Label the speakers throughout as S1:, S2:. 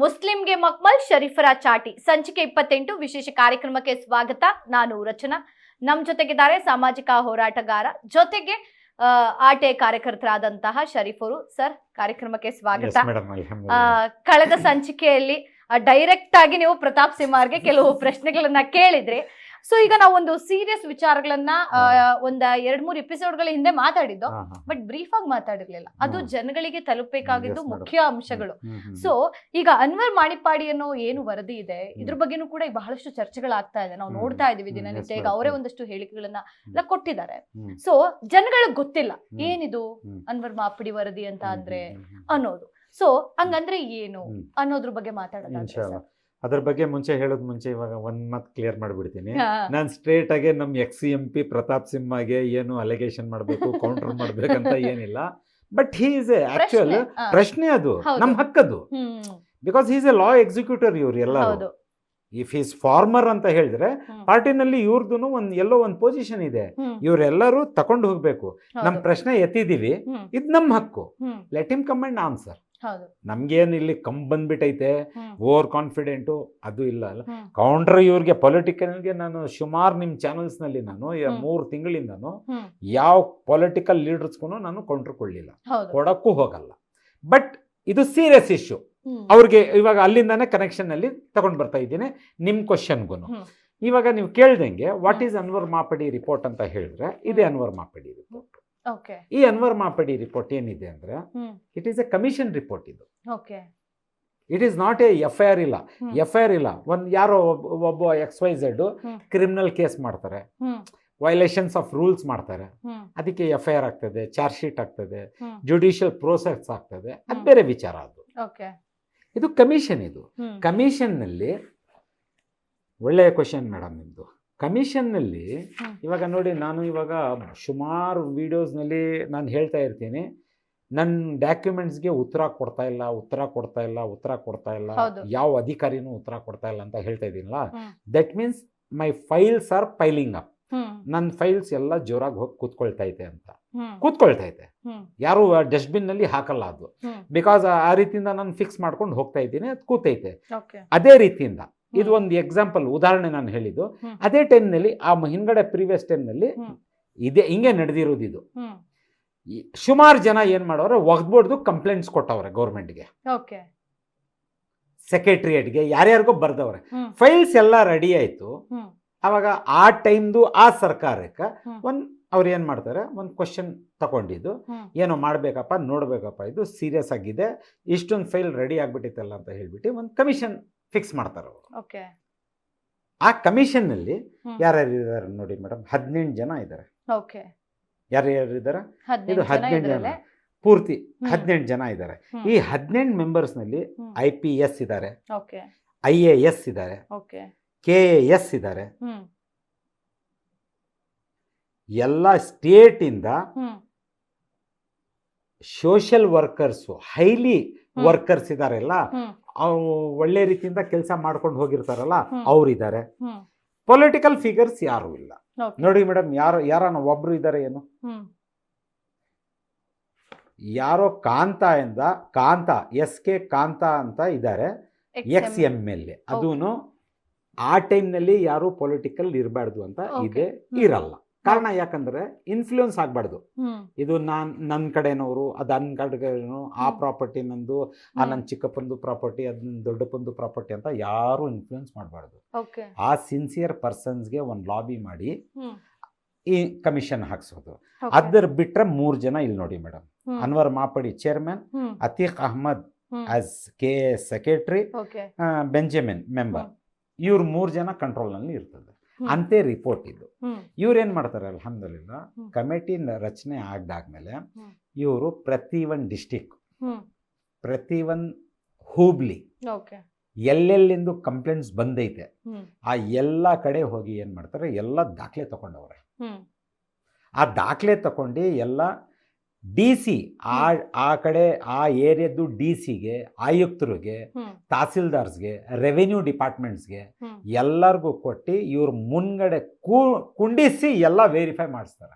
S1: ಮುಸ್ಲಿಂಗೆ ಮಕ್ಮಲ್ ಶರೀಫರ ಚಾಟಿ. ಸಂಚಿಕೆ ಇಪ್ಪತ್ತೆಂಟು ವಿಶೇಷ ಕಾರ್ಯಕ್ರಮಕ್ಕೆ ಸ್ವಾಗತ. ನಾನು ರಚನಾ. ನಮ್ ಜೊತೆಗಿದ್ದಾರೆ ಸಾಮಾಜಿಕ ಹೋರಾಟಗಾರ ಜೊತೆಗೆ ಆಟೆ ಕಾರ್ಯಕರ್ತರಾದಂತಹ ಶರೀಫರು. ಸರ್ ಕಾರ್ಯಕ್ರಮಕ್ಕೆ ಸ್ವಾಗತ. ಕಳೆದ ಸಂಚಿಕೆಯಲ್ಲಿ ಡೈರೆಕ್ಟ್ ಆಗಿ ನೀವು ಪ್ರತಾಪ್ ಸಿಂಹಾರ್ಗೆ ಕೆಲವು ಪ್ರಶ್ನೆಗಳನ್ನ ಕೇಳಿದ್ರಿ ಸೊ ಈಗ ನಾವು ಒಂದು ಸೀರಿಯಸ್ ವಿಚಾರಗಳನ್ನ ಒಂದ ಎರಡ್ ಮೂರ್ ಎಪಿಸೋಡ್ಗಳ ಹಿಂದೆ ಮಾತಾಡಿದ್ದು ಬಟ್ ಬ್ರೀಫ್ ಆಗಿ ಮಾತಾಡಿರ್ಲಿಲ್ಲ. ಅದು ಜನಗಳಿಗೆ ತಲುಪಬೇಕಾಗಿದ್ದು ಮುಖ್ಯ ಅಂಶಗಳು. ಸೊ ಈಗ ಅನ್ವರ್ ಮಾಣಿಪಾಡಿ ಅನ್ನೋ ಏನು ವರದಿ ಇದೆ ಇದ್ರ ಬಗ್ಗೆನೂ ಕೂಡ ಈಗ ಬಹಳಷ್ಟು ಚರ್ಚೆಗಳಾಗ್ತಾ ಇದೆ. ನಾವು ನೋಡ್ತಾ ಇದೀವಿ ದಿನನಿತ್ಯ. ಈಗ ಅವರೇ ಒಂದಷ್ಟು ಹೇಳಿಕೆಗಳನ್ನ ಎಲ್ಲ ಕೊಟ್ಟಿದ್ದಾರೆ. ಸೊ ಜನಗಳಿಗೆ ಗೊತ್ತಿಲ್ಲ. ಏನಿದು ಅನ್ವರ್ ಮಾಪಡಿ ವರದಿ ಅಂತ ಅಂದ್ರೆ. ಅನ್ನೋದು. ಸೊ ಹಂಗಂದ್ರೆ ಏನು. ಅನ್ನೋದ್ರ ಬಗ್ಗೆ ಮಾತಾಡೋಣ.
S2: ಅದ್ರ ಬಗ್ಗೆ ಮುಂಚೆ ಹೇಳೋದ್ ಮುಂಚೆ ಇವಾಗ ಒಂದ್ ಮಾತ್ ಕ್ಲಿಯರ್ ಮಾಡ್ಬಿಡ್ತೀನಿ. ನಾನ್ ಸ್ಟ್ರೇಟ್ ಆಗಿ ನಮ್ ex C M P Pratap ಸಿಂಹಗೆ ಏನು ಅಲಿಗೇಷನ್ ಮಾಡ್ಬೇಕು ಕೌಂಟರ್ ಮಾಡ್ಬೇಕಂತ ಏನಿಲ್ಲ. ಬಟ್ ಹೀ ಇಸ್ ಆಕ್ಚುಯಲ್
S1: ಪ್ರಶ್ನೆ,
S2: ಅದು. ನಮ್ ಹಕ್ಕದು. Because is a law executor ಇವ್ರು ಎಲ್ಲ
S1: ಹೌದು.
S2: ಇಫ್ ಈಸ್ ಫಾರ್ಮರ್ ಅಂತ ಹೇಳಿದ್ರೆ ಪಾರ್ಟಿನಲ್ಲಿ ಇವ್ರದ್ದು ಒಂದ್ ಎಲ್ಲೋ ಒಂದ್ ಪೊಸಿಷನ್ ಇದೆ. ಇವ್ರೆಲ್ಲರೂ ತಕೊಂಡು ಹೋಗ್ಬೇಕು. ನಮ್ ಪ್ರಶ್ನೆ ಎತ್ತಿದೀವಿ. ಇದ್ ನಮ್ ಹಕ್ಕು. Let him come and answer ನಮ್ಗೇನ್ ಇಲ್ಲಿ ಕಮ್ ಬಂದ್ಬಿಟ್ಟೈತೆ ಓವರ್ ಕಾನ್ಫಿಡೆಂಟು ಅದು ಇಲ್ಲ ಅಲ್ಲ. ಕೌಂಟರ್ ಇವ್ರಿಗೆ ಪೊಲಿಟಿಕಲ್ಗೆ ನಾನು ಸುಮಾರು ನಿಮ್ಮ ಚಾನಲ್ಸ್ನಲ್ಲಿ ನಾನು. ಮೂರು ತಿಂಗಳಿಂದನು. ಯಾವ ಪೊಲಿಟಿಕಲ್ ಲೀಡರ್ಸ್ಗೂ ನಾನು ಕೌಂಟ್ರ್ ಕೊಡಲಿಲ್ಲ. ಕೊಡಕ್ಕೂ ಹೋಗಲ್ಲ. ಬಟ್ ಇದು ಸೀರಿಯಸ್ ಇಶ್ಯೂ. ಅವ್ರಿಗೆ ಇವಾಗ ಅಲ್ಲಿಂದಾನೇ ಕನೆಕ್ಷನ್ ಅಲ್ಲಿ ತಗೊಂಡ್ ಬರ್ತಾ ಇದ್ದೀನಿ ನಿಮ್ಮ ಕ್ವಶನ್ಗೂ. ಇವಾಗ ನೀವು ಕೇಳ್ದಂಗೆ what. Is Anwar Manippady report ಅಂತ ಹೇಳಿದ್ರೆ ಇದೇ ಅನ್ವರ್ ಮಾಪಡಿ ರಿಪೋರ್ಟ್ ಈ ಅನ್ವರ್ ಮಾಪಡಿ ರಿಪೋರ್ಟ್ ಏನಿದೆ ಅಂದ್ರೆ it is a commission report ಇದು.
S1: Okay
S2: it is not a F I R ಇಲ್ಲ. ಎಫ್ ಐ ಆರ್ ಇಲ್ಲ. ಒಂದು ಯಾರೋ ಒಬ್ಬ ಒಬ್ಬ X Y Z criminal case ಮಾಡ್ತಾರೆ. ವೈಲೇಷನ್ಸ್ ಆಫ್ ರೂಲ್ಸ್ ಮಾಡ್ತಾರೆ. ಅದಕ್ಕೆ ಎಫ್ ಐ ಆರ್ ಆಗ್ತದೆ ಚಾರ್ಜ್ ಶೀಟ್ ಆಗ್ತದೆ. ಜುಡಿಷಿಯಲ್ ಪ್ರೋಸೆಸ್ ಆಗ್ತದೆ. ಅದು ಬೇರೆ ವಿಚಾರ ಅದು.
S1: ಓಕೆ
S2: ಇದು ಕಮಿಷನ್ ಇದು.
S1: ಕಮಿಷನ್
S2: ಕಮಿಷನ್ನಲ್ಲಿ ಒಳ್ಳೆಯ ಕ್ವಶನ್ ಮೇಡಮ್ ನಿಮ್ಮದು ಕಮಿಷನ್ನಲ್ಲಿ. ಇವಾಗ ನೋಡಿ ನಾನು ಇವಾಗ ಸುಮಾರು ವಿಡಿಯೋಸ್ನಲ್ಲಿ ನಾನು ಹೇಳ್ತಾ ಇರ್ತೀನಿ. ನನ್ನ ಡಾಕ್ಯುಮೆಂಟ್ಸ್ಗೆ ಉತ್ತರ ಕೊಡ್ತಾ ಇಲ್ಲ ಉತ್ತರ ಕೊಡ್ತಾ ಇಲ್ಲ ಉತ್ತರ ಕೊಡ್ತಾ ಇಲ್ಲ. ಯಾವ ಅಧಿಕಾರಿನೂ ಉತ್ತರ ಕೊಡ್ತಾ ಇಲ್ಲ ಅಂತ ಹೇಳ್ತಾ ಇದ್ದೀನಲ್ಲ. That means my files are piling up ನನ್ನ ಫೈಲ್ಸ್ ಎಲ್ಲ ಜೋರಾಗಿ ಹೋಗಿ ಕೂತ್ಕೊಳ್ತಾ ಇದೆ ಅಂತ. ಕೂತ್ಕೊಳ್ತಾ
S1: ಇದೆ.
S2: ಯಾರು ಡಸ್ಟ್ಬಿನ್ನಲ್ಲಿ ಹಾಕಲ್ಲ ಅದು. ಬಿಕಾಸ್ ಆ ರೀತಿಯಿಂದ ನಾನು ಫಿಕ್ಸ್ ಮಾಡ್ಕೊಂಡು ಹೋಗ್ತಾ ಇದ್ದೀನಿ ಅದು ಕೂತೈತೆ. ಅದೇ ರೀತಿಯಿಂದ ಇದು ಒಂದು ಎಕ್ಸಾಂಪಲ್ ಉದಾಹರಣೆ ನಾನು ಹೇಳಿದ್ದು. ಅದೇ ಟೈಮ್ನಲ್ಲಿ ಆ ಹಿಂದ್ಗಡೆ ಪ್ರೀವಿಯಸ್ ಟೈಮ್ನಲ್ಲಿ
S1: ಇದೆ
S2: ಇದೇ ಹಿಂಗೆ ನಡೆದಿರೋದು ಇದು. ಸುಮಾರು ಜನ ಏನು ಮಾಡೋರು ಒಗ್ದ್ಬಿಡ್ದು ಕಂಪ್ಲೇಂಟ್ಸ್ ಕೊಟ್ಟವ್ರೆ ಗೌರ್ಮೆಂಟ್ಗೆ
S1: ಓಕೆ.
S2: ಸೆಕ್ರೆಟ್ರಿಯೇಟ್ಗೆ ಯಾರ್ಯಾರಿಗೋ ಬರ್ದವ್ರೆ. ಫೈಲ್ಸ್ ಎಲ್ಲ ರೆಡಿ ಆಯ್ತು. ಅವಾಗ ಆ ಟೈಮ್ದು ಆ ಸರ್ಕಾರಕ್ಕೆ ಒಂದ್ ಅವ್ರು ಏನು ಮಾಡ್ತಾರೆ ಒಂದು ಕ್ವಶನ್ ತಗೊಂಡಿದ್ದು. ಏನೋ ಮಾಡಬೇಕಪ್ಪ ನೋಡಬೇಕಪ್ಪ ಇದು ಸೀರಿಯಸ್ ಆಗಿದೆ ಇಷ್ಟೊಂದು ಫೈಲ್ ರೆಡಿ ಆಗಿಬಿಟ್ಟಿತ್ತಲ್ಲ ಅಂತ ಹೇಳ್ಬಿಟ್ಟು ಒಂದು ಕಮಿಷನ್ ಫಿಕ್ಸ್ ಮಾಡ್ತಾರೆ ಅವರು.
S1: ಓಕೆ.
S2: ಆ ಕಮಿಷನ್ನಲ್ಲಿ
S1: ಹ್ಮ್.
S2: ಯಾರ್ಯಾರು ಇದ್ದಾರೆ ನೋಡಿ ಮೇಡಮ್ ಹದಿನೆಂಟು ಜನ ಇದ್ದಾರೆ
S1: ಓಕೆ.
S2: ಯಾರ್ಯಾರು ಇದ್ದಾರೆ ಇದು
S1: ಹದಿನೆಂಟು ಜನ
S2: ಹದಿನೆಂಟು ಜನ.
S1: ಇದ್ರಲ್ಲೇ?
S2: ಪೂರ್ತಿ
S1: ಹ್ಮ್.
S2: ಹದಿನೆಂಟು ಜನ ಇದ್ದಾರೆ
S1: ಹ್ಮ್.
S2: ಈ ಹದಿನೆಂಟು ಮೆಂಬರ್ಸ್ನಲ್ಲಿ
S1: ಹ್ಮ್.
S2: ಐ ಪಿ ಎಸ್ ಇದ್ದಾರೆ
S1: ಓಕೆ.
S2: ಐ ಎ ಎಸ್ ಇದ್ದಾರೆ
S1: ಓಕೆ.
S2: ಕೆ ಎ ಎಸ್ ಇದ್ದಾರೆ
S1: ಹ್ಮ್.
S2: ಎಲ್ಲ ಸ್ಟೇಟಿಂದ
S1: ಹ್ಮ್.
S2: Social workers highly
S1: hmm.
S2: Workers ಇದಾರೆಲ್ಲ
S1: ಹ್ಮ್.
S2: ಒಳ್ಳೆ ರೀತಿಯಿಂದ ಕೆಲಸ ಮಾಡ್ಕೊಂಡು ಹೋಗಿರ್ತಾರಲ್ಲ
S1: ಅವ್ರು
S2: ಅವರಿದ್ದಾರೆ. ಪೊಲಿಟಿಕಲ್ ಫಿಗರ್ಸ್ ಯಾರು ಇಲ್ಲ. ನೋಡಿ ಮೇಡಮ್ ಯಾರು ಯಾರನ್ನ ಒಬ್ರು ಇದ್ದಾರೆ ಏನು? ಯಾರೋ ಕಾಂತ ಎಂದ ಕಾಂತ ಎಸ್ ಕೆ ಕಾಂತ ಅಂತ ಇದ್ದಾರೆ ಎಕ್ಸ್ ಎಂ ಎಲ್ ಎ. ಅದೂ ಆ ಟೈಮ್ನಲ್ಲಿ ಯಾರು ಪೊಲಿಟಿಕಲ್ ಇರಬಾರ್ದು ಅಂತ ಇದೆ ಇರಲ್ಲ. ಕಾರಣ ಯಾಕಂದ್ರೆ ಇನ್ಫ್ಲೂಯೆನ್ಸ್ ಆಗ್ಬಾರ್ದು. ಇದು ನಾನ್ ನನ್ ಕಡೆನವರು ಅದ್ ನನ್ ಕಡೆ ಆ ಪ್ರಾಪರ್ಟಿ ನಂದು ಆ
S1: ನನ್
S2: ನನ್ನ ಚಿಕ್ಕಪ್ಪಂದು ಪ್ರಾಪರ್ಟಿ ಅದ್ ನನ್ ದೊಡ್ಡಪ್ಪಂದು ಪ್ರಾಪರ್ಟಿ ಅಂತ ಯಾರು ಇನ್ಫ್ಲೂಯೆನ್ಸ್ ಮಾಡಬಾರ್ದು. ಆ ಸಿನ್ಸಿಯರ್ ಪರ್ಸನ್ಸ್ಗೆ ಒಂದು ಲಾಬಿ ಮಾಡಿ ಈ ಕಮಿಷನ್ ಹಾಕ್ಸೋದು. ಅದ್ರ ಬಿಟ್ರೆ ಮೂರ್ ಜನ ಇಲ್ಲಿ ನೋಡಿ madam. Anwar Manippady chairman Ateeq Ahmed
S1: hmm.
S2: As K secretary Benjamin member ಇವ್ರ ಮೂರು ಜನ ಕಂಟ್ರೋಲ್ನಲ್ಲಿ ಇರ್ತದೆ.
S1: ಹ್ಮ್.
S2: ಅಂತೆ ರಿಪೋರ್ಟ್ ಇದು.
S1: ಇವ್ರೇನ್
S2: ಇವ್ರು ಏನು ಮಾಡ್ತಾರೆ ಅಲ್ಹಮ್ದುಲಿಲ್ಲ
S1: ಹ್ಮ್.
S2: ಕಮಿಟಿ ರಚನೆ ಆಗ್ದಾದ್ಮೇಲೆ. ಇವರು ಪ್ರತಿ ಒಂದು ಡಿಸ್ಟಿಕ್ ಪ್ರತಿ ಒಂದು ಹೂಬ್ಲಿ ಎಲ್ಲೆಲ್ಲಿಂದು ಕಂಪ್ಲೇಂಟ್ಸ್ ಬಂದೈತೆ ಆ ಎಲ್ಲ ಕಡೆ ಹೋಗಿ ಏನು ಮಾಡ್ತಾರೆ ಎಲ್ಲ ದಾಖಲೆ ತಗೊಂಡವ್ರೆ ಆ ದಾಖಲೆ ತಗೊಂಡು ಎಲ್ಲ ಡಿ ಸಿ ಆ ಆ ಕಡೆ ಆ ಏರಿಯಾದ್ದು ಡಿ ಸಿಗೆ ಆಯುಕ್ತರಿಗೆ ತಹಸೀಲ್ದಾರ್ಸ್ಗೆ ರೆವೆನ್ಯೂ ಡಿಪಾರ್ಟ್ಮೆಂಟ್ಸ್ಗೆ ಎಲ್ಲರಿಗೂ ಕೊಟ್ಟು ಇವ್ರ ಮುನ್ಗಡೆ ಕೂ ಕುಂಡಿಸಿ ಎಲ್ಲ ವೆರಿಫೈ ಮಾಡಿಸ್ತಾರೆ.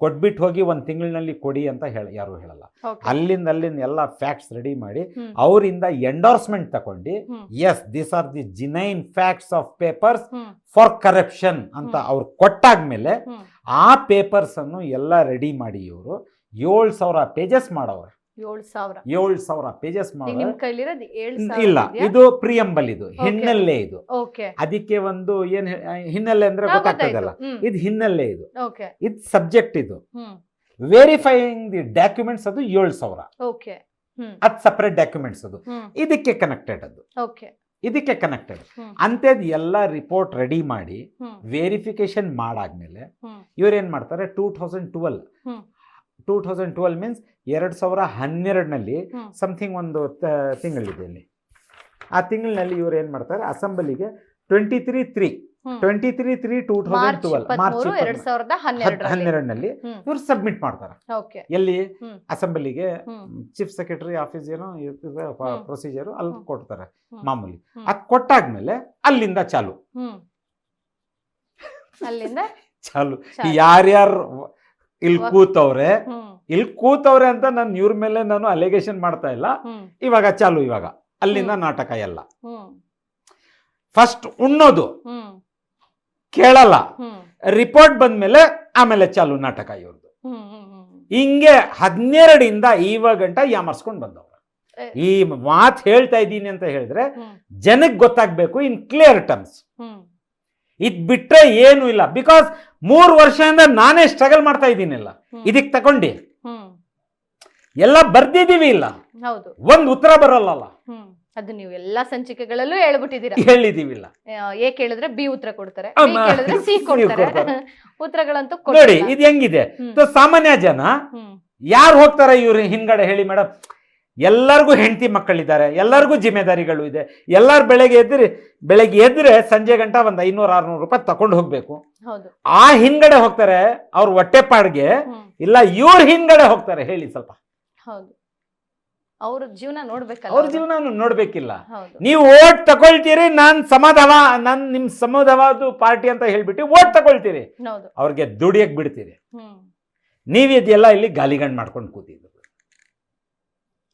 S2: ಕೊಟ್ಬಿಟ್ಟು ಹೋಗಿ ಒಂದು ತಿಂಗಳಿನಲ್ಲಿ ಕೊಡಿ ಅಂತ ಹೇಳ ಯಾರು ಹೇಳಲ್ಲ. ಅಲ್ಲಿಂದ ಅಲ್ಲಿಂದ ಎಲ್ಲ ಫ್ಯಾಕ್ಟ್ಸ್ ರೆಡಿ ಮಾಡಿ. ಅವರಿಂದ ಎಂಡೋರ್ಸ್ಮೆಂಟ್ ತಗೊಂಡು yes this are the genuine facts of papers for corruption ಅಂತ. ಅವ್ರು ಕೊಟ್ಟಾದ್ಮೇಲೆ ಆ ಪೇಪರ್ಸ್ ಅನ್ನು ಎಲ್ಲ ರೆಡಿ ಮಾಡಿ ಇವರು. ಏಳು ಸಾವಿರ ಪೇಜಸ್ ಮಾಡವ್ರೆ.
S1: ಏಳು ಸಾವಿರ.
S2: ಏಳು ಸಾವಿರ ಪೇಜಸ್ ಇಲ್ಲ ಇದು ಪ್ರಿಯಂಬಲ್ ಇದು ಹಿನ್ನೆಲೆ ಇದು. ಅದಕ್ಕೆ ಒಂದು ಏನ್ ಹಿನ್ನೆಲೆ ಅಂದ್ರೆ ಗೊತ್ತಾಗ್ತದಲ್ಲ? ಇದು ಹಿನ್ನೆಲೆ ಇದು. ಇದು ಸಬ್ಜೆಕ್ಟ್ ಇದು. ವೆರಿಫೈಯಿಂಗ್ ದಿ ಡಾಕ್ಯುಮೆಂಟ್ಸ್ ಅದು ಏಳು ಸಾವಿರ. ಅದು ಸಪರೇಟ್ ಡಾಕ್ಯುಮೆಂಟ್ಸ್ ಅದು. ಇದಕ್ಕೆ ಕನೆಕ್ಟೆಡ್ ಅದು. ಇದಕ್ಕೆ ಕನೆಕ್ಟೆಡ್ ಅಂತದ್ ಎಲ್ಲ ರಿಪೋರ್ಟ್ ರೆಡಿ ಮಾಡಿ ವೆರಿಫಿಕೇಶನ್ ಮಾಡಾದ್ಮೇಲೆ
S1: ಇವ್ರ
S2: ಏನ್ ಮಾಡ್ತಾರೆ? Two thousand twelve. Two thousand twelve means ಎರಡು ಸಾವಿರ ಹನ್ನೆರಡನಲ್ಲಿ. ಸಮಥಿಂಗ್ ಒಂದು ತಿಂಗಳಿದೆ ಅಲ್ಲಿ. ಆ ತಿಂಗಳಿನಲ್ಲಿ ಇವರು ಏನು ಮಾಡ್ತಾರೆ? ಅಸೆಂಬ್ಲಿಗೆ twenty three three. Twenty three three two thousand
S1: March
S2: twelve March ಹನ್ನೆರಡನಲ್ಲಿ ಇವ್ರು ಸಬ್ಮಿಟ್ ಮಾಡ್ತಾರೆ. ಎಲ್ಲಿ. ಅಸೆಂಬ್ಲಿಗೆ ಚೀಫ್ ಸೆಕ್ರೆಟರಿ ಆಫೀಸ್ ಏನೋ ಇರ್ತದೆ ಪ್ರೊಸೀಜರ್ ಅಲ್ಲಿ ಕೊಡ್ತಾರೆ ಮಾಮೂಲಿ. ಅದ್ ಕೊಟ್ಟಾದ್ಮೇಲೆ ಅಲ್ಲಿಂದ ಚಾಲು.
S1: ಅಲ್ಲಿಂದ
S2: ಚಾಲು. ಯಾರ್ಯಾರು ಇಲ್ಲಿ ಕೂತವ್ರೆ. ಇಲ್ಲಿ ಕೂತವ್ರೆ ಅಂತ ನಾನು ಇವ್ರ ಮೇಲೆ ನಾನು ಅಲಿಗೇಷನ್ ಮಾಡ್ತಾ ಇಲ್ಲ. ಇವಾಗ ಚಾಲು ಇವಾಗ. ಅಲ್ಲಿಂದ ನಾಟಕ ಎಲ್ಲ. ಫಸ್ಟ್ ಉಣ್ಣೋದು. ಕೇಳಲ್ಲ. ರಿಪೋರ್ಟ್ ಬಂದ್ಮೇಲೆ ಆಮೇಲೆ ಚಾಲು ನಾಟಕ ಇವ್ರದ್ದು ಹಿಂಗೆ ಹದಿನೆರಡಿಂದ ಇವಾಗ ಗಂಟ ಯಾಮರ್ಸ್ಕೊಂಡು ಬಂದವ್ರು. ಈ ಮಾತು ಹೇಳ್ತಾ ಇದ್ದೀನಿ ಅಂತ ಹೇಳಿದ್ರೆ ಜನಕ್ಕೆ ಗೊತ್ತಾಗ್ಬೇಕು ಇನ್ ಕ್ಲಿಯರ್ ಟರ್ಮ್ಸ್ ಇದ್ ಬಿಟ್ರೆ ಏನು ಇಲ್ಲ. ಬಿಕಾಸ್ ಮೂರು ವರ್ಷದಿಂದ ನಾನೇ ಸ್ಟ್ರಗಲ್ ಮಾಡ್ತಾ ಇದ್ದೀನಿಲ್ಲ. ಇದಕ್ಕೆ ತಗೊಂಡು. ಎಲ್ಲ ಬರ್ದಿದ್ದೀವಿ ಇಲ್ಲ. ಒಂದ್ ಉತ್ತರ ಬರಲ್ಲಲ್ಲ.
S1: ಹ್ಮ್. ಅದು ನೀವು ಎಲ್ಲಾ ಸಂಚಿಕೆಗಳಲ್ಲೂ ಹೇಳ್ಬಿಟ್ಟಿದ್ದೀರಾ.
S2: ಹೇಳಿದೀವಿ
S1: ಇಲ್ಲ ಏಕೆ ಕೇಳಿದ್ರೆ ಬಿ ಉತ್ತರ ಕೊಡ್ತಾರೆ. ಕೇಳಿದ್ರೆ ಸಿ ಕೊಡ್ತಾರೆ. ಉತ್ತರಗಳಂತೂ
S2: ನೋಡಿ. ಇದು ಹೆಂಗಿದೆ. ಸಾಮಾನ್ಯ ಜನ ಯಾರು ಹೋಗ್ತಾರೆ ಇವ್ರು ಹಿಂದ್ಗಡೆ ಹೇಳಿ ಮೇಡಮ್ ಎಲ್ಲರಿಗೂ ಹೆಂಡತಿ ಮಕ್ಕಳಿದ್ದಾರೆ ಎಲ್ಲರಿಗೂ ಜಿಮ್ಮೆದಾರಿಗಳು ಇದೆ. ಎಲ್ಲರ ಬೆಳಗ್ಗೆ ಎದ್ರಿ ಬೆಳಗ್ಗೆ ಎದ್ರೆ ಸಂಜೆ ಗಂಟ ಒಂದು ಐನೂರ ಆರ್ನೂರು ರೂಪಾಯಿ ತಕೊಂಡು ಹೋಗ್ಬೇಕು. ಆ ಹಿಂದ್ಗಡೆ ಹೋಗ್ತಾರೆ ಅವ್ರ ಹೊಟ್ಟೆಪಾಡ್ಗೆ
S1: ಪಾಡಿಗೆ
S2: ಇಲ್ಲ ಇವ್ರ ಹಿಂದ್ಗಡೆ ಹೋಗ್ತಾರೆ ಹೇಳಿ ಸ್ವಲ್ಪ.
S1: ಅವ್ರ ಜೀವನ ನೋಡ್ಬೇಕಲ್ಲ
S2: ಅವ್ರ ಜೀವನ ನೋಡ್ಬೇಕಿಲ್ಲ. ನೀವು ಓಟ್ ತಗೊಳ್ತೀರಿ ನಾನ್ ಸಮಧವ ನಾನ್ ನಿಮ್ ಸಮಧವಾದು ಪಾರ್ಟಿ ಅಂತ ಹೇಳ್ಬಿಟ್ಟು ಓಟ್ ತಗೊಳ್ತೀರಿ. ಅವ್ರಿಗೆ ದುಡಿಯಕ್ ಬಿಡ್ತೀರಿ. ನೀವ್ ಇದೆಲ್ಲ ಇಲ್ಲಿ ಗಾಲಿಗಂಡ್ ಮಾಡ್ಕೊಂಡು ಕೂತಿದ್ರು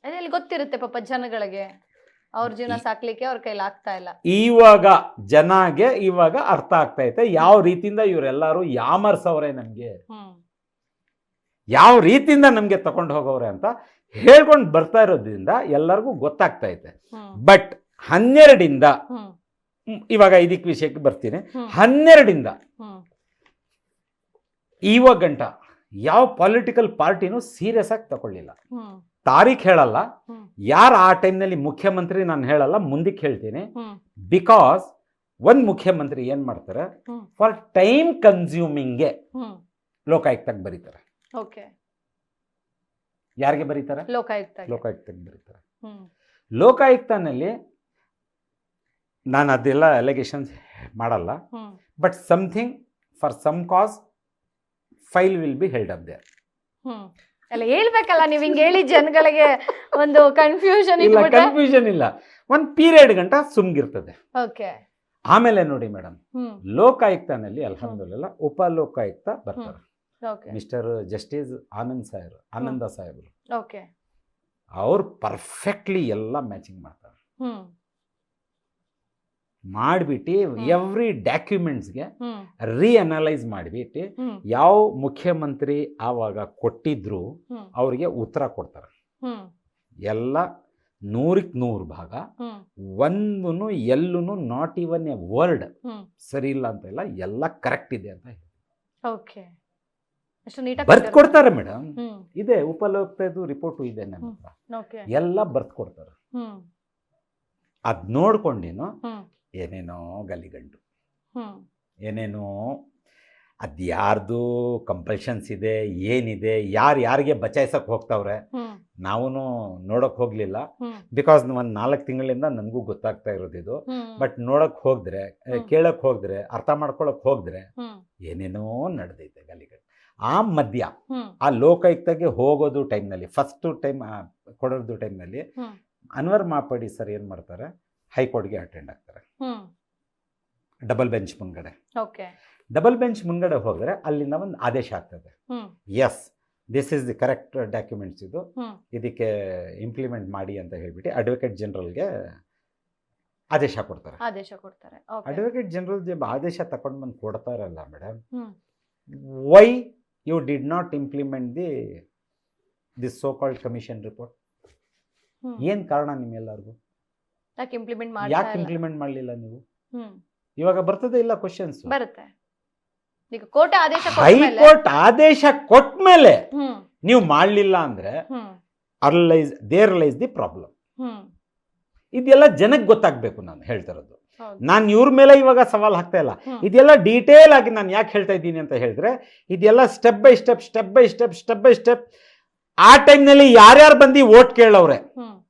S1: ಅದ್ರಲ್ಲಿ ಗೊತ್ತಿರುತ್ತೆ ಪಾಪ ಜನಗಳಿಗೆ. ಅವ್ರ ಜೀವನ ಸಾಕ್ಲಿಕ್ಕೆ ಅವ್ರ ಕೈಲಿ ಆಗ್ತಾ ಇಲ್ಲ.
S2: ಇವಾಗ ಜನಗೆ ಇವಾಗ ಅರ್ಥ ಆಗ್ತಾ ಐತೆ. ಯಾವ ರೀತಿಯಿಂದ ಇವರೆಲ್ಲರೂ ಯಾಮರ್ಸವ್ರೆ ನಮ್ಗೆ?
S1: ಹ್ಮ್.
S2: ಯಾವ ರೀತಿಯಿಂದ ನಮ್ಗೆ ತಗೊಂಡು ಹೋಗೋರೆ ಅಂತ ಹೇಳ್ಕೊಂಡು ಬರ್ತಾ ಇರೋದ್ರಿಂದ ಎಲ್ಲರಿಗೂ ಗೊತ್ತಾಗ್ತಾ ಐತೆ.
S1: ಹ್ಮ್.
S2: ಬಟ್ ಹನ್ನೆರಡಿಂದ
S1: ಹ್ಮ್.
S2: ಹ್ಮ್, ಇವಾಗ ಇದಕ್ಕೆ ವಿಷಯಕ್ಕೆ ಬರ್ತೀನಿ.
S1: ಹ್ಮ್.
S2: ಹನ್ನೆರಡಿಂದ
S1: ಹ್ಮ್.
S2: ಇವಾಗ ಗಂಟ ಯಾವ ಪೊಲಿಟಿಕಲ್ ಪಾರ್ಟಿನೂ ಸೀರಿಯಸ್ ಆಗಿ ತಗೊಳ್ಳಿಲ್ಲ.
S1: ಹ್ಮ್.
S2: ತಾರೀಖ್ ಹೇಳಲ್ಲ. ಯಾರು ಆ ಟೈಮ್ನಲ್ಲಿ ಮುಖ್ಯಮಂತ್ರಿ ನಾನು ಹೇಳಲ್ಲ ಮುಂದಕ್ಕೆ ಹೇಳ್ತೀನಿ. ಬಿಕಾಸ್ ಒಂದ್ ಮುಖ್ಯಮಂತ್ರಿ ಏನ್ ಮಾಡ್ತಾರೆ? ಫಾರ್ ಟೈಮ್ ಕನ್ಸ್ಯೂಮಿಂಗ್ಗೆ
S1: ಲೋಕಾಯುಕ್ತಕ್
S2: ಲೋಕಾಯುಕ್ತಕ್ಕೆ ಬರೀತಾರೆ. ಯಾರಿಗೆ ಬರೀತಾರೆ?
S1: ಲೋಕಾಯುಕ್ತ
S2: ಲೋಕಾಯುಕ್ತಕ್ಕೆ ಬರೀತಾರೆ. ಲೋಕಾಯುಕ್ತನಲ್ಲಿ ನಾನು ಅದೆಲ್ಲ ಅಲೆಗೇಷನ್ಸ್ ಮಾಡಲ್ಲ. But something for some cause file will be held up there
S1: ಅಲ್ಲ ಹೇಳ್ಬೇಕಲ್ಲ ನೀವ್ ಹಿಂಗ್ ಹೇಳಿ ಜನಗಳಿಗೆ ಒಂದು ಕನ್ಫ್ಯೂಷನ್
S2: ಇಲ್ಲ ಕನ್ಫ್ಯೂಷನ್ ಇಲ್ಲ. ಒಂದು ಪೀರಿಯಡ್ ಗಂಟ ಸುಮ್ಗಿರ್ತದೆ.
S1: ಓಕೆ.
S2: ಆಮೇಲೆ ನೋಡಿ ಮೇಡಮ್ ಲೋಕಾಯುಕ್ತನಲ್ಲಿ ಅಲ್ಹಮ್ದುಲಿಲ್ಲ ಉಪ ಲೋಕಾಯುಕ್ತ ಬರ್ತಾರೆ ಮಿಸ್ಟರ್ ಜಸ್ಟಿಸ್ ಆನಂದ್ ಸಾಹೇಬ್ ಆನಂದ ಸಾಹೇಬ್ರು.
S1: ಓಕೆ.
S2: ಅವ್ರು ಪರ್ಫೆಕ್ಟ್ಲಿ ಎಲ್ಲ ಮ್ಯಾಚಿಂಗ್ ಮಾಡ್ತಾರೆ. ಮಾಡಿಬಿಟ್ಟು ಎವ್ರಿ ಡಾಕ್ಯುಮೆಂಟ್ಸ್ಗೆ ರೀಅನಲೈಸ್ ಮಾಡಿಬಿಟ್ಟು ಯಾವ ಮುಖ್ಯಮಂತ್ರಿ ಆವಾಗ ಕೊಟ್ಟಿದ್ರು ಅವರಿಗೆ ಉತ್ತರ ಕೊಡ್ತಾರೆ. ಎಲ್ಲ ನೂರಕ್ಕೆ ನೂರು ಭಾಗ ಒಂದು ಎಲ್ಲೂ ನಾಟ್ ಈವನ್ ಎ ವರ್ಡ್ ಸರಿ ಇಲ್ಲ ಅಂತ ಇಲ್ಲ ಎಲ್ಲ ಕರೆಕ್ಟ್ ಇದೆ ಅಂತ ಹೇಳಿ
S1: ಓಕೆ
S2: ಬರ್ತ್ ಕೊಡ್ತಾರೆ ಮೇಡಮ್ ಇದೆ ಉಪಲೋಕ್ತದ್ದು ರಿಪೋರ್ಟು ಇದೆ ನನ್ನ ಹತ್ರ. ಎಲ್ಲ ಬರ್ತ್ ಕೊಡ್ತಾರೆ. ಅದ್ ನೋಡ್ಕೊಂಡಿನೋ ಏನೇನೋ
S1: ಗಲ್ಲಿಗಂಡು.
S2: ಏನೇನೋ ಅದು ಯಾರ್ದು ಕಂಪಲ್ಷನ್ಸ್ ಇದೆ ಏನಿದೆ ಯಾರು ಯಾರಿಗೆ ಬಚಾಯಿಸಕ್ಕೆ ಹೋಗ್ತಾವ್ರೆ ನಾವೂ ನಾವು ಹೋಗ್ಲಿಲ್ಲ. ಬಿಕಾಸ್ ಒಂದು ನಾಲ್ಕು ತಿಂಗಳಿಂದ ನನಗೂ ಗೊತ್ತಾಗ್ತಾ ಇರೋದಿದು ಬಟ್ ನೋಡೋಕೆ ಹೋಗಿದ್ರೆ
S1: ಕೇಳಕ್
S2: ಕೇಳಕ್ಕೆ ಹೋದ್ರೆ ಅರ್ಥ ಮಾಡ್ಕೊಳಕ್ಕೆ
S1: ಹೋಗಿದ್ರೆ
S2: ಏನೇನೋ ನಡೆದೈತೆ ಗಲಿಗಂಡು ಆ ಮಧ್ಯ ಆ ಲೋಕಾಯುಕ್ತಗೆ ಹೋಗೋದು ಟೈಮ್ನಲ್ಲಿ ಫಸ್ಟು ಟೈಮ್ ಕೊಡೋದು ಟೈಮ್ನಲ್ಲಿ ಅನ್ವರ್ ಮಾಪಡಿ ಸರ್ ಏನು ಮಾಡ್ತಾರೆ? ಹೈಕೋರ್ಟ್ಗೆ ಅಟೆಂಡ್ ಆಗ್ತಾರೆ. ಡಬಲ್ ಬೆಂಚ್ ಮುಂಗಡೆ.
S1: ಓಕೆ.
S2: ಡಬಲ್ ಬೆಂಚ್ ಮುಂಗಡೆ ಹೋದರೆ ಅಲ್ಲಿಂದ ಒಂದು ಆದೇಶ ಆಗ್ತದೆ. Yes this is the correct documents ಇದು. ಇದಕ್ಕೆ ಇಂಪ್ಲಿಮೆಂಟ್ ಮಾಡಿ ಅಂತ ಹೇಳ್ಬಿಟ್ಟು ಅಡ್ವೊಕೇಟ್ ಜನರಲ್ಗೆ ಆದೇಶ ಕೊಡ್ತಾರೆ.
S1: ಆದೇಶ ಕೊಡ್ತಾರೆ.
S2: ಅಡ್ವೊಕೇಟ್ ಜನರಲ್ ಆದೇಶ ತಗೊಂಡು ಬಂದು ಕೊಡ್ತಾರಲ್ಲ madam why you did not implement the this so called commission report ಏನು ಕಾರಣ ನಿಮ್ಮೆಲ್ಲರಿಗೂ?
S1: ಯಾಕೆ ಇಂಪ್ಲಿಮೆಂಟ್
S2: ಯಾಕೆ
S1: ಮಾಡ್ತಾ ಇಲ್ಲ?
S2: ಇಂಪ್ಲಿಮೆಂಟ್ ಮಾಡಲಿಲ್ಲ ನೀವು? ಇವಾಗ ಬರ್ತದೆ ಇಲ್ಲ ಕ್ವಶನ್ಸ್
S1: ಬರುತ್ತೆ. ಈಗ ಕೋರ್ಟ್ ಆದೇಶ
S2: ಹೈಕೋರ್ಟ್ ಆದೇಶ ಕೊಟ್ಟ ಮೇಲೆ ನೀವು ಮಾಡಲಿಲ್ಲ ಅಂದ್ರೆ here lies there lies the problem. ಇದೆಲ್ಲ ಜನಕ್ಕೆ ಗೊತ್ತಾಗಬೇಕು ನಾನು ಹೇಳ್ತಿರೋದು ನಾನು ಇವ್ರ ಮೇಲೆ ಇವಾಗ ಸವಾಲ್ ಹಾಕ್ತಾ ಇಲ್ಲ. ಇದೆಲ್ಲ ಡೀಟೇಲ್ ಆಗಿ ನಾನು ಯಾಕೆ ಹೇಳ್ತಾ ಇದ್ದೀನಿ ಅಂತ ಹೇಳಿದ್ರೆ ಇದೆಲ್ಲ step by step step by step step by step ಆ ಟೈಮ್ನಲ್ಲಿ ಯಾರ್ಯಾರು ಬಂದು ಓಟ್ ಕೇಳವ್ರೆ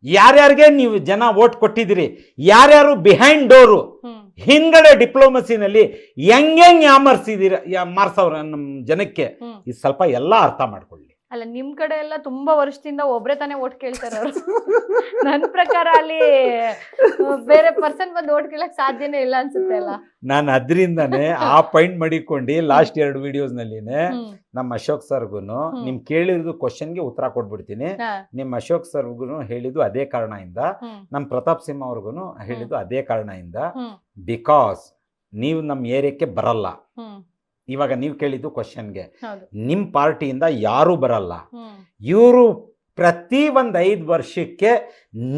S2: ಯಾರ್ಯಾರಿಗೆ ನೀವು ಜನ ವೋಟ್ ಕೊಟ್ಟಿದ್ದೀರಿ ಯಾರ್ಯಾರು ಬಿಹೈಂಡ್ ಡೋರು
S1: ಹಿಂದಡೆ
S2: ಹಿಂದ್ಗಡೆ ಡಿಪ್ಲೊಮಸಿನಲ್ಲಿ ಹೆಂಗ್ ಹೆಂಗ್ ಯಾಮರ್ಸಿದೀರ ಮಾರ್ಸವ್ರ ನಮ್ಮ ಜನಕ್ಕೆ ಇದು ಸ್ವಲ್ಪ ಎಲ್ಲ ಅರ್ಥ ಮಾಡ್ಕೊಳ್ಳಿ.
S1: ಅಲ್ಲ ನಿಮ್ ಕಡೆ ಎಲ್ಲ ತುಂಬಾ ವರ್ಷದಿಂದ ಒಬ್ರೇ ತಾನೇ ಓಟ್ ಕೇಳ್ತಾರೆ ಅವರು. ನನ್ ಪ್ರಕಾರ ಅಲ್ಲಿ ಬೇರೆ ಪರ್ಸನ್ ಬಂದು ಓಟ್ ಕೇಳಕ್ ಸಾಧ್ಯನೇ ಇಲ್ಲ ಅನ್ಸುತ್ತೆ ಅಲ್ಲ.
S2: ನಾನು ಅದರಿಂದನೇ ಆ ಪಾಯಿಂಟ್ ಮಡಿಕೊಂಡು ಲಾಸ್ಟ್ ಎರಡು ವಿಡಿಯೋಸ್ನಲ್ಲಿನೇ
S1: ಹ್ಮ್.
S2: ನಮ್ಮ ಅಶೋಕ್ ಸರ್ಗುನು ನಿಮ್ ಕೇಳಿರೋದು ಕ್ವಶನ್ಗೆ ಉತ್ತರ ಕೊಟ್ಬಿಡ್ತೀನಿ. ನಿಮ್ ಅಶೋಕ್ ಸರ್ಗುನು ಹೇಳಿದ್ದು ಅದೇ ಕಾರಣ
S1: ಇಂದ
S2: ನಮ್ ಪ್ರತಾಪ್ ಸಿಂಹ ಅವ್ರಿಗೂ ಹೇಳಿದ್ದು ಅದೇ ಕಾರಣ
S1: ಇಂದ
S2: ಬಿಕಾಸ್ ನೀವು ನಮ್ಮ ಏರಿಯಾಕ್ಕೆ ಬರಲ್ಲ. ಇವಾಗ ನೀವು ಕೇಳಿದ್ದು ಕ್ವಶನ್ಗೆ ನಿಮ್ಮ ಪಾರ್ಟಿಯಿಂದ ಯಾರೂ ಬರಲ್ಲ. ಇವರು ಪ್ರತಿ ಒಂದು ಐದು ವರ್ಷಕ್ಕೆ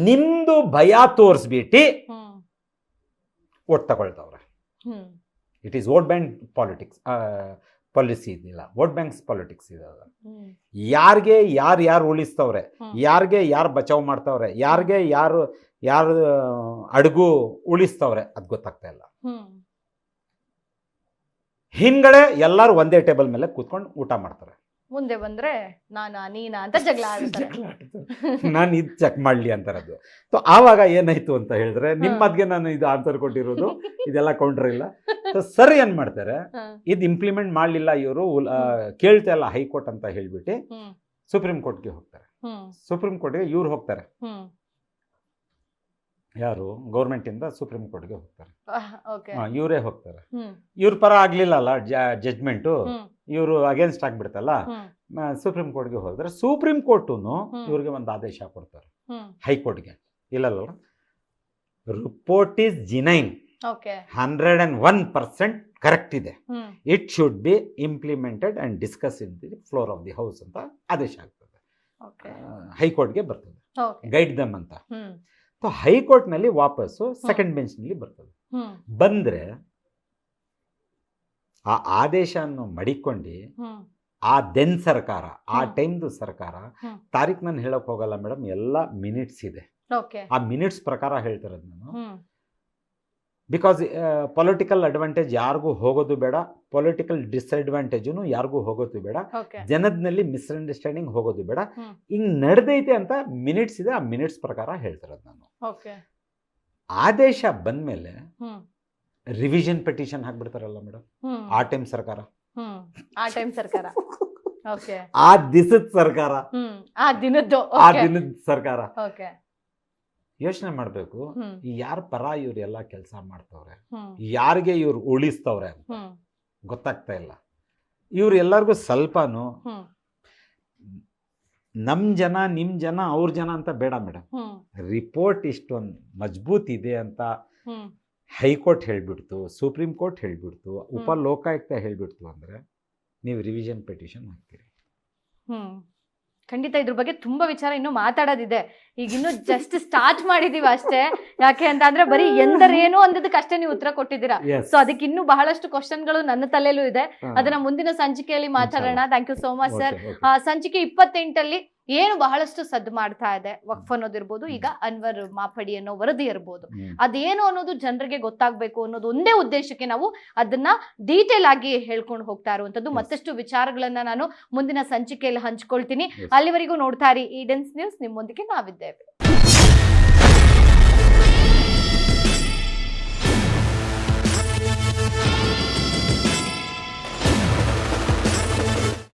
S2: ನಿಮ್ದು ಭಯ ತೋರಿಸ್ಬಿಟ್ಟು vote ತಗೊಳ್ತವ್ರೆ. It is vote bank politics policy ಇದಿಲ್ಲ ವೋಟ್ ಬ್ಯಾಂಕ್ಸ್ ಪಾಲಿಟಿಕ್ಸ್ ಇದೆ
S1: ಯಾರ್ಗೆ
S2: ಯಾರಿಗೆ ಯಾರು ಯಾರು ಉಳಿಸ್ತವ್ರೆ. ಯಾರಿಗೆ ಯಾರು ಬಚಾವ್ ಮಾಡ್ತವ್ರೆ ಯಾರಿಗೆ ಯಾರು ಯಾರು ಅಡುಗು ಉಳಿಸ್ತವ್ರೆ ಅದು ಗೊತ್ತಾಗ್ತಾ ಇಲ್ಲ. ಹಿಂದ್ಗಡೆ ಎಲ್ಲರೂ ಒಂದೇ ಟೇಬಲ್ ಮೇಲೆ ಕೂತ್ಕೊಂಡು ಊಟ ಮಾಡ್ತಾರೆ.
S1: ಮುಂದೆ ಬಂದ್ರೆ ನಾನಾ ನೀನಾ ಅಂತ ಜಗಳ ಆಡ್ತಾರೆ.
S2: ನಾನು ಇದು ಚೆಕ್ ಮಾಡಲಿ ಅಂತಾರದು. ಸೊ ಆವಾಗ ಏನಾಯ್ತು ಅಂತ ಹೇಳಿದ್ರೆ ನಿಮ್ಮದ್ಗೆ ನಾನು ಇದು ಆನ್ಸರ್ ಕೊಟ್ಟಿರೋದು. ಇದೆಲ್ಲ ಕೌಂಟರ್ ಇಲ್ಲ. ಸೊ ಸರ್ ಏನ್ ಮಾಡ್ತಾರೆ? ಇದು ಇಂಪ್ಲಿಮೆಂಟ್ ಮಾಡಲಿಲ್ಲ ಇವರು ಕೇಳ್ತಾ ಇಲ್ಲ ಹೈಕೋರ್ಟ್ ಅಂತ ಹೇಳ್ಬಿಟ್ಟು ಸುಪ್ರೀಂ ಕೋರ್ಟ್ಗೆ ಹೋಗ್ತಾರೆ. ಸುಪ್ರೀಂ ಕೋರ್ಟ್ಗೆ ಇವ್ರು ಹೋಗ್ತಾರೆ. ಯಾರು? ಗೌರ್ಮೆಂಟಿಂದ ಸುಪ್ರೀಂ ಕೋರ್ಟ್ಗೆ ಹೋಗ್ತಾರೆ. ಇವರೇ ಹೋಗ್ತಾರೆ. ಇವ್ರ ಪರ ಆಗ್ಲಿಲ್ಲಲ್ಲ
S1: ಜಜ್ಮೆಂಟು
S2: ಇವರು ಅಗೇನ್ಸ್ಟ್ ಆಗ್ಬಿಡ್ತಲ್ಲ? ಸುಪ್ರೀಂ ಕೋರ್ಟ್ಗೆ ಹೋದ್ರೆ ಸುಪ್ರೀಂ
S1: ಕೋರ್ಟುನು.
S2: ಇವ್ರಿಗೆ ಒಂದು ಆದೇಶ ಕೊಡ್ತಾರೆ. ಹೈಕೋರ್ಟ್ಗೆ. ಇಲ್ಲಲ್ಲ report is genuine hundred and one percent correct ಇದೆ. It should be implemented and discuss in the floor of the house ಅಂತ ಆದೇಶ ಆಗ್ತದೆ. ಹೈಕೋರ್ಟ್ಗೆ ಬರ್ತದೆ. ಗೈಡ್ ದಮ್ ಅಂತ. ಸೊ ಹೈಕೋರ್ಟ್ನಲ್ಲಿ ವಾಪಸ್ಸು ಸೆಕೆಂಡ್ ಬೆಂಚ್ನಲ್ಲಿ ಬರ್ತದೆ. ಬಂದ್ರೆ ಆ ಆದೇಶವನ್ನು ಮಡಿಕೊಂಡು
S1: ಹ್ಮ್.
S2: ಆ ದೆನ್ ಸರ್ಕಾರ ಆ
S1: ಟೈಮ್
S2: ಟೈಮ್ದು ಸರ್ಕಾರ
S1: ತಾರೀಖ್
S2: ತಾರೀಕು ನಾನು ಹೇಳಕ್ ಹೋಗಲ್ಲ ಮೇಡಮ್ ಎಲ್ಲ ಮಿನಿಟ್ಸ್ ಇದೆ. ಆ ಮಿನಿಟ್ಸ್ ಪ್ರಕಾರ ಹೇಳ್ತಿರೋದು ನಾನು. ಬಿಕಾಸ್ ಪೊಲಿಟಿಕಲ್ ಅಡ್ವಾಂಟೇಜ್ ಯಾರಿಗೂ ಹೋಗೋದು ಬೇಡ ಪೊಲಿಟಿಕಲ್ ಡಿಸ್ಅಡ್ವಾಂಟೇಜು ಯಾರಿಗೂ ಹೋಗೋದು ಬೇಡ
S1: ಜನದ್ನಲ್ಲಿ
S2: ಜನದಲ್ಲಿ ಮಿಸ್ಅಂಡರ್ಸ್ಟ್ಯಾಂಡಿಂಗ್ ಹೋಗೋದು ಬೇಡ. ಹಿಂಗ್ ನಡೆದೈತೆ ಅಂತ ಮಿನಿಟ್ಸ್ ಇದೆ ಆ ಮಿನಿಟ್ಸ್ ಪ್ರಕಾರ ಹೇಳ್ತಿರೋದು ನಾನು. ಆದೇಶ ಬಂದ್ಮೇಲೆ ರಿವಿಷನ್ ಪೆಟಿಷನ್ ಹಾಕ್ಬಿಡ್ತಾರಲ್ಲ ಮೇಡಮ್ ಆ ಟೈಮ್ ಸರ್ಕಾರ.
S1: ಆ ಟೈಮ್ ಸರ್ಕಾರ.
S2: ಆ ದಿಸದ ಸರ್ಕಾರ.
S1: ಆ
S2: ದಿನದ ಸರ್ಕಾರ. ಯೋಚನೆ ಮಾಡಬೇಕು ಯಾರ ಪರ ಇವ್ರು ಎಲ್ಲ ಕೆಲಸ ಮಾಡ್ತವ್ರೆ ಯಾರಿಗೆ ಇವ್ರು ಉಳಿಸ್ತವ್ರೆ ಅಂತ ಗೊತ್ತಾಗ್ತಾ ಇಲ್ಲ. ಇವ್ರು ಎಲ್ಲರಿಗೂ ಸ್ವಲ್ಪನು
S1: ನಮ್
S2: ನಮ್ಮ ಜನ ನಿಮ್ಮ ಜನ ಅವ್ರ ಜನ ಅಂತ ಬೇಡ ಮೇಡಮ್. ರಿಪೋರ್ಟ್ ಇಷ್ಟೊಂದು ಮಜ್ಬೂತ್ ಇದೆ ಅಂತ ಹೈಕೋರ್ಟ್ ಹೇಳ್ಬಿಡ್ತು ಸುಪ್ರೀಂ ಕೋರ್ಟ್ ಹೇಳ್ಬಿಡ್ತು ಉಪ. ಲೋಕಾಯುಕ್ತ ಹೇಳ್ಬಿಡ್ತು ಅಂದರೆ ನೀವು ರಿವಿಷನ್ ಪಿಟಿಷನ್ ಹಾಕ್ತೀರಿ.
S1: ಖಂಡಿತ ಇದ್ರ ಬಗ್ಗೆ ತುಂಬಾ ವಿಚಾರ ಇನ್ನು ಮಾತಾಡೋದಿದೆ. ಈಗ ಇನ್ನು ಜಸ್ಟ್ ಸ್ಟಾರ್ಟ್ ಮಾಡಿದೀವಿ ಅಷ್ಟೇ. ಯಾಕೆ ಅಂತ ಅಂದ್ರೆ ಬರೀ ಎಂದರೇನು ಅಂದದಕ್ಕೆ ಅಷ್ಟೇ ನೀವು ಉತ್ತರ ಕೊಟ್ಟಿದ್ದೀರಾ. ಸೊ ಅದಕ್ಕೆ ಇನ್ನು ಬಹಳಷ್ಟು ಕ್ವಶನ್ಗಳು ನನ್ನ ತಲೆಯಲ್ಲೂ ಇದೆ. ಅದನ್ನ ಮುಂದಿನ ಸಂಚಿಕೆಯಲ್ಲಿ ಮಾತಾಡೋಣ. Thank you so much sir ಸಂಚಿಕೆ ಇಪ್ಪತ್ತೆಂಟಲ್ಲಿ ಏನು ಬಹಳಷ್ಟು ಸದ್ದು ಮಾಡ್ತಾ ಇದೆ ವಕ್ಫ್ ಅನ್ನೋದಿರ್ಬೋದು ಈಗ ಅನ್ವರ್ ಮಾಪಡಿ ಅನ್ನೋ ವರದಿ ಇರ್ಬೋದು. ಅದೇನು ಅನ್ನೋದು ಜನರಿಗೆ ಗೊತ್ತಾಗ್ಬೇಕು ಅನ್ನೋದು ಒಂದೇ ಉದ್ದೇಶಕ್ಕೆ ನಾವು ಅದನ್ನ ಡೀಟೇಲ್ ಆಗಿ ಹೇಳ್ಕೊಂಡು ಹೋಗ್ತಾ ಇರುವಂತದ್ದು ಮತ್ತಷ್ಟು ವಿಚಾರಗಳನ್ನ ನಾನು ಮುಂದಿನ ಸಂಚಿಕೆಯಲ್ಲಿ ಹಂಚ್ಕೊಳ್ತೀನಿ. ಅಲ್ಲಿವರೆಗೂ ನೋಡ್ತಾ ಇರಿ. ಈಡೆನ್ಸ್ ನ್ಯೂಸ್ ನಿಮ್ಮೊಂದಿಗೆ ನಾವಿದ್ದೇವೆ.